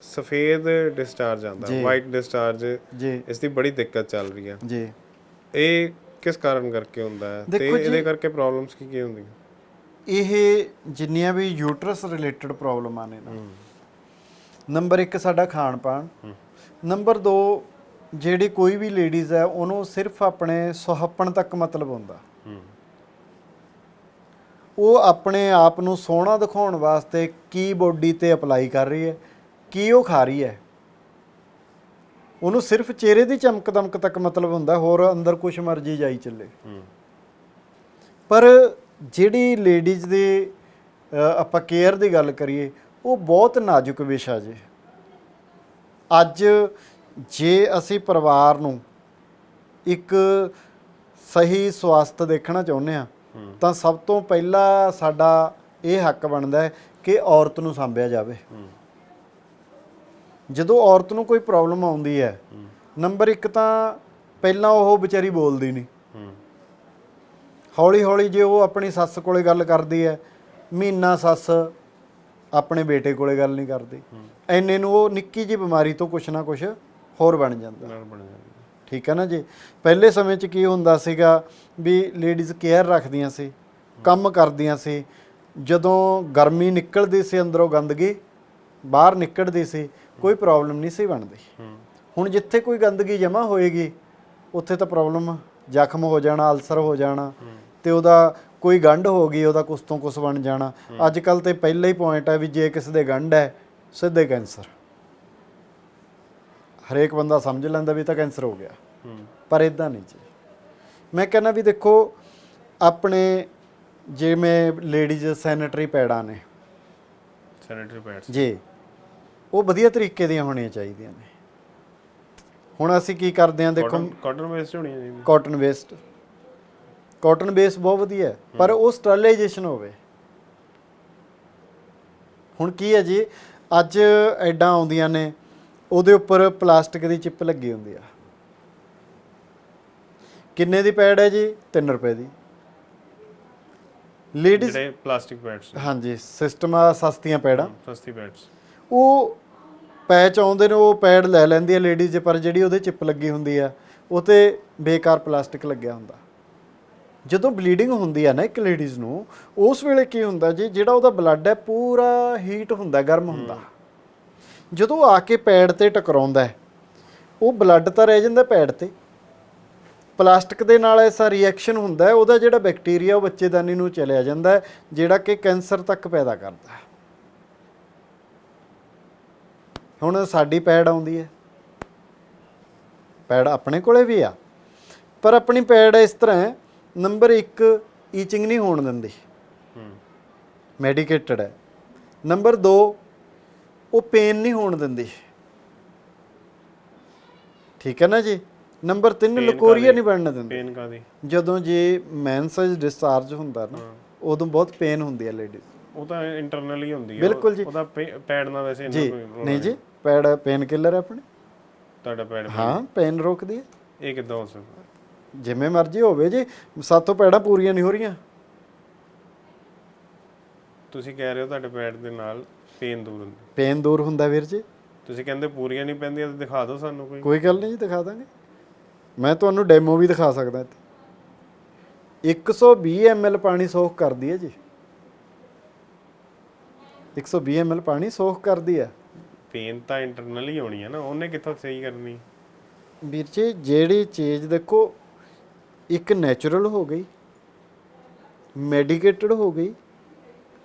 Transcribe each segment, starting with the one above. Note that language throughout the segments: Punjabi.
ਸਫੇਦ ਡਿਸਚਾਰਜ ਆਉਂਦਾ ਜੀ। ਵਾਈਟ ਡਿਸਚਾਰਜ ਜੀ। ਇਸ ਦੀ ਬੜੀ ਦਿੱਕਤ ਚੱਲ ਰਹੀ ਹੈ ਜੀ। ਇਹ ਕਿਸ ਕਾਰਨ ਕਰਕੇ ਹੁੰਦਾ ਹੈ? ਤੇ ਦੇਖੋ ਜੀ- ਇਹਦੇ ਕਰਕੇ ਪ੍ਰੋਬਲਮਸ ਕੀ ਕੀ ਹੁੰਦੀਆਂ? ਇਹ ਜਿੰਨੀਆਂ ਵੀ ਯੂਟਰਸ ਰਿਲੇਟਡ ਪ੍ਰੋਬਲਮਾਂ ਨੇ ਨਾ। ਨੰਬਰ 1 ਸਾਡਾ ਖਾਣ ਪਾਣ। ਨੰਬਰ 2 ਜਿਹੜੀ ਕੋਈ ਵੀ ਲੇਡੀਜ਼ ਹੈ ਉਹਨੂੰ ਸਿਰਫ ਆਪਣੇ ਸੁਹੱਪਣ ਤੱਕ ਮਤਲਬ ਹੁੰਦਾ। ਹੂੰ। ਉਹ ਆਪਣੇ ਆਪ ਨੂੰ ਸੋਹਣਾ ਦਿਖਾਉਣ ਵਾਸਤੇ ਕੀ ਬੋਡੀ ਤੇ ਅਪਲਾਈ ਕਰ ਰਹੀ ਹੈ। ਕੀ ਉਹ ਖਾ ਰਹੀ ਹੈ? ਉਹਨੂੰ ਸਿਰਫ ਚਿਹਰੇ ਦੀ ਚਮਕ ਦਮਕ ਤੱਕ ਮਤਲਬ ਹੁੰਦਾ ਹੋਰ ਅੰਦਰ ਕੁਛ ਮਰਜ਼ੀ ਜਾਈ ਚੱਲੇ। ਪਰ ਜਿਹੜੀ ਲੇਡੀਜ਼ ਦੇ ਆਪਾਂ ਕੇਅਰ ਦੀ ਗੱਲ ਕਰੀਏ ਉਹ ਬਹੁਤ ਨਾਜ਼ੁਕ ਵਿਸ਼ਾ ਜੇ। ਅੱਜ ਜੇ ਅਸੀਂ ਪਰਿਵਾਰ ਨੂੰ ਇੱਕ ਸਹੀ ਸਵਾਸਥ ਦੇਖਣਾ ਚਾਹੁੰਦੇ ਆ। ਤਾਂ ਸਭ ਤੋਂ ਪਹਿਲਾਂ ਸਾਡਾ ਇਹ ਹੱਕ ਬਣਦਾ ਹੈ ਕਿ ਔਰਤ ਨੂੰ ਸਾਂਭਿਆ ਜਾਵੇ। ਜਦੋਂ ਔਰਤ ਨੂੰ ਕੋਈ ਪ੍ਰੋਬਲਮ ਆਉਂਦੀ ਹੈ ਨੰਬਰ 1 ਤਾਂ ਪਹਿਲਾਂ ਉਹ ਵਿਚਾਰੀ ਬੋਲਦੀ ਨਹੀਂ। ਹੌਲੀ ਹੌਲੀ ਜੇ ਉਹ ਆਪਣੀ ਸੱਸ ਕੋਲੇ ਗੱਲ ਕਰਦੀ ਹੈ ਮਹੀਨਾ ਸੱਸ ਆਪਣੇ ਬੇਟੇ ਕੋਲੇ ਗੱਲ ਨਹੀਂ ਕਰਦੀ। ਐਨੇ ਨੂੰ ਉਹ ਨਿੱਕੀ ਜਿਹੀ ਬਿਮਾਰੀ ਤੋਂ ਕੁਛ ਨਾ ਕੁਛ ਹੋਰ ਬਣ ਜਾਂਦੀ। ਠੀਕ ਹੈ ਨਾ ਜੀ? ਪਹਿਲੇ ਸਮੇਂ 'ਚ ਕੀ ਹੁੰਦਾ ਸੀਗਾ ਵੀ ਲੇਡੀਜ਼ ਕੇਅਰ ਰੱਖਦੀਆਂ ਸੀ ਕੰਮ ਕਰਦੀਆਂ ਸੀ। ਜਦੋਂ ਗਰਮੀ ਨਿਕਲਦੀ ਸੀ ਅੰਦਰੋਂ ਗੰਦਗੀ ਬਾਹਰ ਨਿਕਲਦੀ ਸੀ ਕੋਈ ਪ੍ਰੋਬਲਮ ਨਹੀਂ ਸੀ ਬਣਦੀ। ਹੁਣ ਜਿੱਥੇ ਕੋਈ ਗੰਦਗੀ ਜਮ੍ਹਾਂ ਹੋਏਗੀ ਉੱਥੇ ਤਾਂ ਪ੍ਰੋਬਲਮ ਜ਼ਖਮ ਹੋ ਜਾਣਾ ਅਲਸਰ ਹੋ ਜਾਣਾ ਤੇ ਉਹਦਾ ਕੋਈ ਗੰਢ ਹੋ ਗਈ ਉਹਦਾ ਕੁਛ ਤੋਂ ਕੁਛ ਬਣ ਜਾਣਾ। ਅੱਜ ਕੱਲ ਤੇ ਪਹਿਲਾ ਹੀ ਪੁਆਇੰਟ ਹੈ ਵੀ ਜੇ ਕਿਸੇ ਦੇ ਗੰਢ ਹੈ ਸਿੱਧੇ ਕੈਂਸਰ। ਹਰੇਕ ਬੰਦਾ ਸਮਝ ਲੈਂਦਾ ਵੀ ਤਾਂ ਕੈਂਸਰ ਹੋ ਗਿਆ। ਪਰ ਇਦਾਂ ਨਹੀਂ ਜੀ। ਮੈਂ ਕਹਿੰਦਾ ਵੀ ਦੇਖੋ ਆਪਣੇ ਜਿਵੇਂ ਲੇਡੀਜ਼ ਸੈਨੇਟਰੀ ਪੈਡਾਂ ਨੇ ਸੈਨੀਟਰੀ ਪੈਡਸ ਜੀ। ਉਹ ਵਧੀਆ ਤਰੀਕੇ ਦੀਆਂ ਹੋਣੀਆਂ ਚਾਹੀਦੀਆਂ ਨੇ। ਹੁਣ ਅਸੀਂ ਕੀ ਕਰਦੇ ਹਾਂ ਦੇਖੋ। ਕਾਟਨ ਵੇਸਟ ਹੋਣੀ ਹੈ ਜੀ। ਕਾਟਨ ਵੇਸਟ ਕਾਟਨ ਬੇਸ ਬਹੁਤ ਵਧੀਆ ਪਰ ਉਹ ਸਟਰਲਾਈਜੇਸ਼ਨ ਹੋਵੇ। ਹੁਣ ਕੀ ਹੈ ਜੀ ਅੱਜ ਐਡਾਂ ਆਉਂਦੀਆਂ ਨੇ ਉਹਦੇ ਉੱਪਰ ਪਲਾਸਟਿਕ ਦੀ ਚਿੱਪ ਲੱਗੀ ਹੁੰਦੀ ਆ। ਕਿੰਨੇ ਦੀ ਪੈਡ ਹੈ ਜੀ? 3 ਰੁਪਏ ਦੀ। ਲੇਡੀਜ਼ ਜਿਹੜੇ ਪਲਾਸਟਿਕ ਪੈਡਸ ਹਾਂਜੀ ਸਿਸਟਮ ਆ ਸਸਤੀਆਂ ਪੈਡਾਂ ਸਸਤੀ ਪੈਡਸ ਉਹ ਪੈਚ ਆਉਂਦੇ ਨੇ ਉਹ ਪੈਡ ਲੈ ਲੈਂਦੀ ਹੈ ਲੇਡੀਜ਼ ਪਰ ਜਿਹੜੀ ਉਹਦੇ ਚਿੱਪ ਲੱਗੀ ਹੁੰਦੀ ਆ ਉਹ ਤੇ ਬੇਕਾਰ ਪਲਾਸਟਿਕ ਲੱਗਿਆ ਹੁੰਦਾ। ਜਦੋਂ ਬਲੀਡਿੰਗ ਹੁੰਦੀ ਆ ਨਾ ਇੱਕ ਲੇਡੀਜ਼ ਨੂੰ ਉਸ ਵੇਲੇ ਕੀ ਹੁੰਦਾ ਜੀ ਜਿਹੜਾ ਉਹਦਾ ਬਲੱਡ ਹੈ ਪੂਰਾ ਹੀਟ ਹੁੰਦਾ ਗਰਮ ਹੁੰਦਾ। ਜਦੋਂ ਆ ਕੇ ਪੈਡ ਤੇ ਟਕਰਾਉਂਦਾ ਹੈ ਉਹ ਬਲੱਡ ਤਾਂ ਰਹਿ ਜਾਂਦਾ ਪੈਡ ਤੇ। ਪਲਾਸਟਿਕ ਦੇ ਨਾਲ ਐਸਾ ਰਿਐਕਸ਼ਨ ਹੁੰਦਾ ਉਹਦਾ ਜਿਹੜਾ ਬੈਕਟੀਰੀਆ ਉਹ ਬੱਚੇਦਾਨੀ ਨੂੰ ਚਲਿਆ ਜਾਂਦਾ ਹੈ ਜਿਹੜਾ ਕਿ ਕੈਂਸਰ ਤੱਕ ਪੈਦਾ ਕਰਦਾ ਹੈ। ਹੁਣ ਸਾਡੀ ਪੈਡ ਆਉਂਦੀ ਹੈ। ਪੈਡ ਆਪਣੇ ਕੋਲੇ ਵੀ ਆ ਪਰ ਆਪਣੀ ਪੈਡ ਇਸ ਤਰ੍ਹਾਂ ਨੰਬਰ 1 ਈਚਿੰਗ ਨਹੀਂ ਹੋਣ ਦਿੰਦੀ। ਹੂੰ। ਮੈਡੀਕੇਟਡ ਹੈ। ਨੰਬਰ 2 ਉਹ ਪੇਨ ਨਹੀਂ ਹੋਣ ਦਿੰਦੀ। ਠੀਕ ਹੈ ਨਾ ਜੀ? Number 3 Pain leucorrhoea? ਨਹੀਂ ਬਣਨ ਦਿੰਦੀ। ਪੇਨ ਕਾਦੀ ਜਦੋਂ ਜੇ ਮੈਂਸਜ ਡਿਸਚਾਰਜ ਹੁੰਦਾ ਨਾ ਉਦੋਂ ਬਹੁਤ ਪੇਨ ਹੁੰਦੀ ਹੈ ਲੇਡੀਜ਼ ਉਹ ਤਾਂ ਇੰਟਰਨਲੀ ਹੁੰਦੀ ਹੈ। ਬਿਲਕੁਲ ਜੀ। ਉਹਦਾ ਪੈਡ ਨਾਲ ਵੈਸੇ ਇੰਨਾ ਜੀ। ਕੋਈ ਨਹੀਂ ਜੀ ਪੈਡ ਪੇਨ ਕਿਲਰ ਹੈ ਆਪਣੇ। ਤੁਹਾਡਾ ਪੈਡ ਹਾਂ ਪੇਨ ਰੋਕਦੀ ਹੈ। ਇਹ ਕਿੱਦਾਂ ਹੋ ਸਕਦਾ? ਜਿਵੇਂ ਮਰਜ਼ੀ ਹੋਵੇ ਜੀ ਸਾਤੋਂ ਪੈੜਾਂ ਪੂਰੀਆਂ ਨਹੀਂ ਹੋ ਰਹੀਆਂ। ਤੁਸੀਂ ਕਹਿ ਰਹੇ ਹੋ ਤੁਹਾਡੇ ਪੈਡ ਦੇ ਨਾਲ ਪੇਨ ਦੂਰ ਹੁੰਦੀ। ਪੇਨ ਦੂਰ ਹੁੰਦਾ ਵੀਰ ਜੀ। ਤੁਸੀਂ ਕਹਿੰਦੇ ਪੂਰੀਆਂ ਨਹੀਂ ਪੈਂਦੀਆਂ ਤਾਂ ਦਿਖਾ ਦਿਓ ਸਾਨੂੰ ਕੋਈ। ਕੋਈ ਗੱਲ ਨਹੀਂ ਜੀ ਦਿਖਾ ਦਾਂਗੇ। ਮੈਂ ਤੁਹਾਨੂੰ ਡੈਮੋ ਵੀ ਦਿਖਾ ਸਕਦਾ ਇੱਥੇ। 120 ml ਪਾਣੀ ਸੋਖ ਕਰਦੀ ਹੈ ਜੀ। 120 ml ਪਾਣੀ ਸੋਖ ਕਰਦੀ ਹੈ। ਪੇਨ ਤਾਂ ਇੰਟਰਨਲੀ ਹੋਣੀ ਹੈ ਨਾ ਉਹਨੇ ਕਿੱਥੋਂ ਸਹੀ ਕਰਨੀ? ਵੀਰ ਜੀ ਜਿਹੜੀ ਚੀਜ਼ ਦੇਖੋ ਇੱਕ ਨੈਚੁਰਲ ਹੋ ਗਈ ਮੈਡੀਕੇਟਡ ਹੋ ਗਈ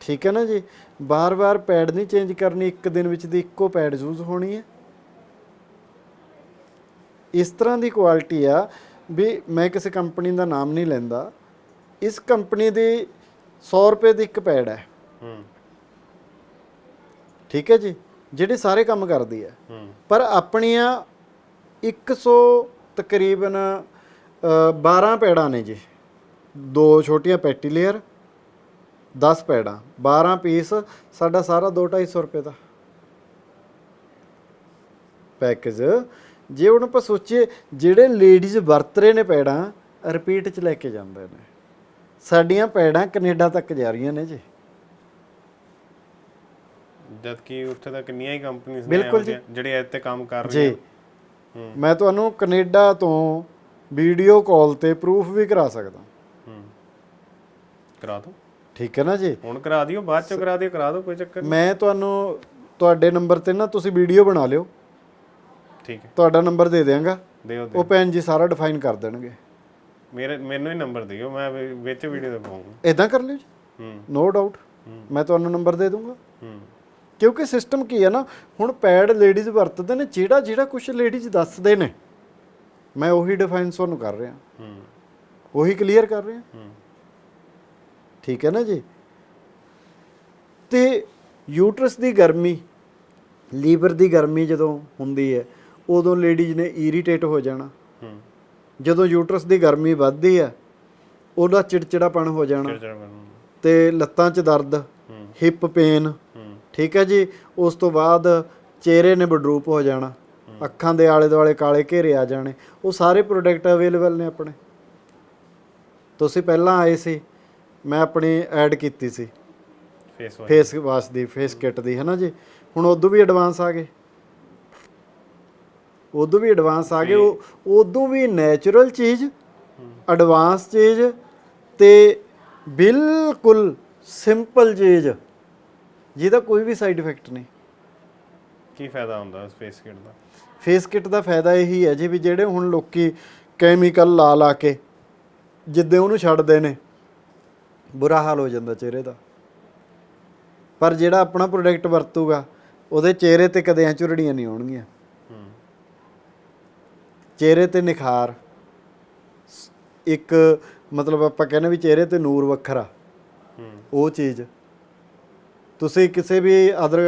ਠੀਕ ਹੈ ਨਾ ਜੀ? ਬਾਰ-ਬਾਰ ਪੈਡ ਨਹੀਂ ਚੇਂਜ ਕਰਨੀ ਇੱਕ ਦਿਨ ਵਿੱਚ ਦੀ ਇੱਕੋ ਪੈਡ ਯੂਜ਼ ਹੋਣੀ ਹੈ। ਇਸ ਤਰ੍ਹਾਂ ਦੀ ਕੁਆਲਿਟੀ ਆ ਵੀ ਮੈਂ ਕਿਸੇ ਕੰਪਨੀ ਦਾ ਨਾਮ ਨਹੀਂ ਲੈਂਦਾ। ਇਸ ਕੰਪਨੀ ਦੀ 100 ਰੁਪਏ ਦੀ ਇੱਕ ਪੈਡ ਹੈ। ਹੂੰ। ਠੀਕ ਹੈ ਜੀ? ਜਿਹੜੀ ਸਾਰੇ ਕੰਮ ਕਰਦੀ ਹੈ। ਹੂੰ। ਪਰ ਆਪਣੀਆਂ 100 ਤਕਰੀਬਨ ਅ, 12 ਪੈੜਾਂ ਨੇ ਜੀ। ਦੋ ਛੋਟੀਆਂ ਪੈਟੀ ਲੇਅਰ 10 ਪੈੜਾਂ 12 ਪੀਸ ਸਾਡਾ ਸਾਰਾ 2-250 ਰੁਪਏ ਦਾ। ਪੈਕੇਜ ਜੇ ਹੁਣ ਆਪਾਂ ਸੋਚੀਏ ਜਿਹੜੇ ਲੇਡੀਜ਼ ਵਰਤ ਰਹੇ ਨੇ ਪੈੜਾਂ ਰਿਪੀਟ ਚ ਲੈ ਕੇ ਜਾਂਦੇ ਨੇ। ਸਾਡੀਆਂ ਪੈੜਾਂ ਕੈਨੇਡਾ ਤੱਕ ਜਾ ਰਹੀਆਂ ਨੇ ਜੀ। ਜਦ ਕਿ ਉੱਥੇ ਤਾਂ ਕਿੰਨੀਆਂ ਹੀ ਕੰਪਨੀਆਂ ਨੇ ਜਿਹੜੇ ਇੱਥੇ ਕੰਮ ਕਰ ਰਹੀਆਂ। ਜੀ ਮੈਂ ਤੁਹਾਨੂੰ ਕੈਨੇਡਾ ਤੋਂ ਵੀਡੀਓ ਕਾਲ ਤੇ ਪ੍ਰੂਫ ਵੀ ਕਰਾ ਸਕਦਾ। ਹੂੰ। ਕਰਾ ਦੋ। ਠੀਕ ਹੈ ਨਾ ਜੀ? ਹੁਣ ਕਰਾ ਦਿਓ ਬਾਅਦ ਚ ਕਰਾ ਦਿਓ ਕਰਾ ਦਿਓ ਕੋਈ ਚੱਕਰ ਨਹੀਂ ਮੈਂ ਤੁਹਾਨੂੰ ਤੁਹਾਡੇ ਨੰਬਰ ਤੇ ਨਾ ਤੁਸੀਂ ਵੀਡੀਓ ਬਣਾ ਲਿਓ। ਠੀਕ ਹੈ। ਤੁਹਾਡਾ ਨੰਬਰ ਦੇ ਦਿਓ ਦਿਓ ਉਹ ਭੈਣ ਜੀ ਸਾਰਾ ਡਿਫਾਈਨ ਕਰ ਦੇਣਗੇ। ਮੇਰੇ ਮੈਨੂੰ ਹੀ ਨੰਬਰ ਦਿਓ ਮੈਂ ਵੀ ਵਿੱਚ ਵੀਡੀਓ ਤੇ ਪਾਉਂਗਾ। ਇਦਾਂ ਕਰ ਲਿਓ ਜੀ। ਹੂੰ। ਨੋ ਡਾਊਟ ਮੈਂ ਤੁਹਾਨੂੰ ਨੰਬਰ ਦੇ ਦੂੰਗਾ। ਹੂੰ। ਕਿਉਂਕਿ ਸਿਸਟਮ ਕੀ ਹੈ ਨਾ ਹੁਣ ਪੈਡ ਲੇਡੀਜ਼ ਵਰਤਦੇ ਨੇ ਜਿਹੜਾ ਜਿਹੜਾ ਕੁਝ ਲੇਡੀਜ਼ ਦੱਸਦੇ ਨੇ ਮੈਂ ਉਹੀ ਡਿਫਾਈਨ ਤੁਹਾਨੂੰ ਕਰ ਰਿਹਾ। ਹੂੰ। ਉਹੀ ਕਲੀਅਰ ਕਰ ਰਿਹਾ। ਹੂੰ। ਠੀਕ ਹੈ ਨਾ ਜੀ? ਤੇ ਯੂਟਰਸ ਦੀ ਗਰਮੀ ਲੀਵਰ ਦੀ ਗਰਮੀ ਜਦੋਂ ਹੁੰਦੀ ਹੈ ਉਦੋਂ ਲੇਡੀਜ਼ ਨੇ ਇਰੀਟੇਟ ਹੋ ਜਾਣਾ। ਹੂੰ। ਜਦੋਂ ਯੂਟਰਸ ਦੀ ਗਰਮੀ ਵੱਧਦੀ ਹੈ ਉਹਦਾ ਚਿੜਚਿੜਾਪਣ ਹੋ ਜਾਣਾ। ਤੇ ਲੱਤਾਂ 'ਚ ਦਰਦ ਹੂੰ। ਹਿਪ ਪੇਨ ਹੂੰ। ਠੀਕ ਹੈ ਜੀ? ਉਸ ਤੋਂ ਬਾਅਦ ਚਿਹਰੇ ਨੇ ਬਡਰੂਪ ਹੋ ਜਾਣਾ। ਅੱਖਾਂ ਦੇ ਆਲੇ ਦੁਆਲੇ ਕਾਲੇ ਘੇਰੇ ਆ ਜਾਣੇ। ਉਹ ਸਾਰੇ ਪ੍ਰੋਡਕਟ ਅਵੇਲੇਬਲ ਨੇ ਆਪਣੇ। ਤੁਸੀਂ ਪਹਿਲਾਂ ਆਏ ਸੀ ਮੈਂ ਆਪਣੀ ਐਡ ਕੀਤੀ ਸੀ। ਫੇਸ ਵਾਸ਼ ਫੇਸ ਵਾਸ਼ ਦੀ ਫੇਸ ਕਿਟ ਦੀ ਹੈ ਨਾ ਜੀ? ਹੁਣ ਉਦੋਂ ਵੀ ਐਡਵਾਂਸ ਆ ਗਏ। ਉਦੋਂ ਵੀ ਐਡਵਾਂਸ ਆ ਗਏ ਉਹ ਉਦੋਂ ਵੀ ਨੈਚੁਰਲ ਚੀਜ਼ ਐਡਵਾਂਸ ਚੀਜ਼ ਤੇ ਬਿਲਕੁਲ ਸਿੰਪਲ ਚੀਜ਼। ਜਿਹਦਾ ਕੋਈ ਵੀ ਸਾਈਡ ਇਫੈਕਟ ਨਹੀਂ। ਕੀ ਫਾਇਦਾ ਹੁੰਦਾ ਫੇਸ ਕਿਟ ਦਾ? ਫੇਸ ਕਿਟ ਦਾ ਫਾਇਦਾ ਇਹੀ ਹੈ ਜੀ ਵੀ ਜਿਹੜੇ ਹੁਣ ਲੋਕੀ ਕੈਮੀਕਲ ਲਾ ਲਾ ਕੇ ਜਿੱਦੇ ਉਹਨੂੰ ਛੱਡਦੇ ਨੇ ਬੁਰਾ ਹਾਲ ਹੋ ਜਾਂਦਾ ਚਿਹਰੇ ਦਾ। ਪਰ ਜਿਹੜਾ ਆਪਣਾ ਪ੍ਰੋਡਕਟ ਵਰਤੂਗਾ ਉਹਦੇ ਚਿਹਰੇ ਤੇ ਕਦੇ ਐ ਝੁਰੜੀਆਂ ਨਹੀਂ ਆਉਣਗੀਆਂ। ਚਿਹਰੇ ਤੇ ਨਿਖਾਰ। ਇੱਕ ਮਤਲਬ ਆਪਾਂ ਕਹਿੰਦੇ ਵੀ ਚਿਹਰੇ ਤੇ ਨੂਰ ਵੱਖਰਾ। ਹੂੰ। ਉਹ ਚੀਜ਼। ਤੁਸੀਂ ਕਿਸੇ ਵੀ ਅਦਰ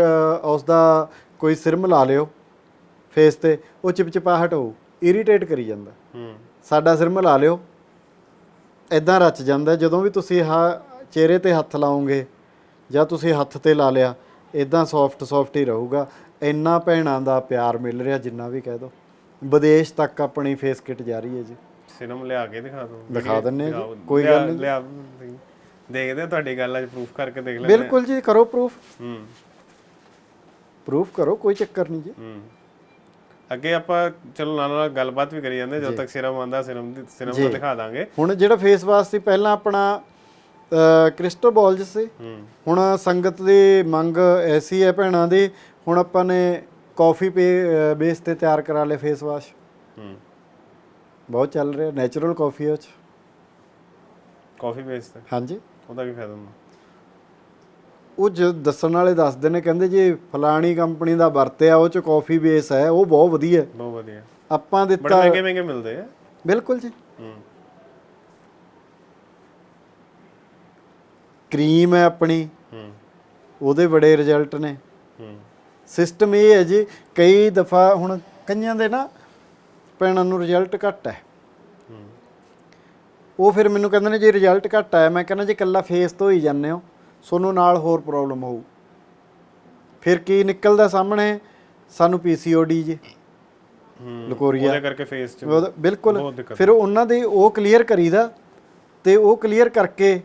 ਉਸ ਦਾ ਕੋਈ ਸਿਰਮ ਲਾ ਲਿਓ ਫੇਸ ਤੇ ਉਹ ਚਿਪਚਿਪਾਹਟ ਹੋਊ ਇਰੀਟੇਟ ਕਰੀ ਜਾਂਦਾ। ਹੂੰ। ਸਾਡਾ ਸਿਰਮ ਲਾ ਲਿਓ ਇਦਾਂ ਰਚ ਜਾਂਦਾ ਜਦੋਂ ਵੀ ਤੁਸੀਂ ਆਹ ਚਿਹਰੇ ਤੇ ਹੱਥ ਲਾਓਗੇ ਜਾਂ ਤੁਸੀਂ ਹੱਥ ਤੇ ਲਾ ਲਿਆ ਇਦਾਂ ਸੌਫਟ ਸੌਫਟ ਹੀ ਰਹੂਗਾ। ਇੰਨਾ ਭੈਣਾਂ ਦਾ ਪਿਆਰ ਮਿਲ ਰਿਹਾ ਜਿੰਨਾ ਵੀ ਕਹਿ ਦੋ। ਵਿਦੇਸ਼ ਤੱਕ ਆਪਣੀ ਫੇਸ ਕਿਟ ਜਾ ਰਹੀ ਹੈ ਜੀ। ਸਿਨਮ ਲਿਆ ਕੇ ਦਿਖਾ ਦਿਓ। ਦਿਖਾ ਦਿੰਨੇ ਆ ਜੀ, ਕੋਈ ਗੱਲ ਨਹੀਂ। ਲਿਆ ਦੇਖਦੇ ਆ ਤੁਹਾਡੀ ਗੱਲ ਅੱਜ ਪ੍ਰੂਫ ਕਰਕੇ ਦੇਖ ਲੈਂਦੇ ਆ ਬਿਲਕੁਲ ਜੀ ਕਰੋ ਪ੍ਰੂਫ ਹੂੰ। ਪ੍ਰੂਫ ਕਰੋ ਕੋਈ ਚੱਕਰ ਨਹੀਂ ਜੀ। ਹੂੰ। ਅੱਗੇ ਆਪਾਂ ਚਲੋ ਨਾਲ ਨਾਲ ਗੱਲਬਾਤ ਵੀ ਕਰੀ ਜਾਂਦੇ ਜਦੋਂ ਤੱਕ ਸਿਰਮ ਆਂਦਾ ਸਿਰਮ ਦੀ ਸਿਰਮ ਦਾ ਦਿਖਾ ਦਾਂਗੇ। ਹੁਣ ਜਿਹੜਾ ਫੇਸ ਵਾਸ਼ ਸੀ ਪਹਿਲਾਂ ਆਪਣਾ ਕ੍ਰਿਸਟਲ ਬਾਲਜ ਸੀ। ਹੂੰ। ਹੁਣ ਸੰਗਤ ਦੀ ਮੰਗ ਐਸੀ ਹੈ ਭੈਣਾਂ ਦੀ ਹੁਣ ਆਪਾਂ ਨੇ ਕਾਫੀ ਪੇ ਬੇਸ ਤੇ ਤਿਆਰ ਕਰਾ ਲਏ ਫੇਸ ਵਾਸ਼ ਹੂੰ। ਬਹੁਤ ਚੱਲ ਰਿਹਾ ਨੈਚੁਰਲ ਕਾਫੀ ਹੈ ਉਹ 'ਚ। ਕਾਫੀ ਬੇਸ ਤੇ? ਹਾਂਜੀ। ਉਹਦਾ ਕੀ ਫਾਇਦਾ ਹੁੰਦਾ? ਉਹ ਜ ਦੱਸਣ ਵਾਲੇ ਦੱਸਦੇ ਨੇ ਕਹਿੰਦੇ ਜੀ ਫਲਾਣੀ ਕੰਪਨੀ ਦਾ ਵਰਤਿਆ ਉਹ 'ਚ ਕਾਫੀ ਬੇਸ ਹੈ ਉਹ ਬਹੁਤ ਵਧੀਆ ਹੈ। ਬਹੁਤ ਵਧੀਆ। ਆਪਾਂ ਬੜੇ ਦਿੱਤਾ ਮਹਿੰਗੇ ਮਹਿੰਗੇ ਮਿਲਦੇ ਆ। ਬਿਲਕੁਲ ਜੀ। ਹੂੰ। ਕਰੀਮ ਹੈ ਆਪਣੀ। ਹੂੰ। ਉਹਦੇ ਬੜੇ ਰਿਜ਼ਲਟ ਨੇ। ਹੂੰ। ਸਿਸਟਮ ਇਹ ਹੈ ਜੀ ਕਈ ਦਫਾ ਹੁਣ ਕਈਆਂ ਦੇ ਨਾ ਭੈਣਾਂ ਨੂੰ ਰਿਜ਼ਲਟ ਘੱਟ ਹੈ। ਉਹ ਫਿਰ ਮੈਨੂੰ ਕਹਿੰਦੇ ਨੇ ਜੀ ਰਿਜ਼ਲਟ ਘੱਟ ਆਇਆ ਮੈਂ ਕਹਿੰਦਾ ਜੀ ਕੱਲਾ ਫੇਸ ਤੋਂ ਹੀ ਜਾਂਦੇ ਹੋ ਤੁਹਾਨੂੰ ਨਾਲ ਹੋਰ ਪ੍ਰੋਬਲਮ ਹੋਊ। ਫਿਰ ਕੀ ਨਿਕਲਦਾ ਸਾਹਮਣੇ? ਸਾਨੂੰ ਪੀਸੀਓਡੀ ਜੀ। ਲਕੋਰੀਆ। ਉਹਦੇ ਕਰਕੇ ਫੇਸ 'ਚ ਬਿਲਕੁਲ। ਫਿਰ ਉਹਨਾਂ ਦੇ ਉਹ ਕਲੀਅਰ ਕਰੀਦਾ ਤੇ ਉਹ ਕਲੀਅਰ ਕਰਕੇ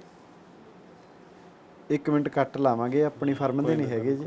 ਇੱਕ ਮਿੰਟ ਕੱਟ ਲਾਵਾਂਗੇ ਆਪਣੀ ਫਰਮ ਦੇ ਨਹੀਂ ਹੈਗੇ ਜੀ।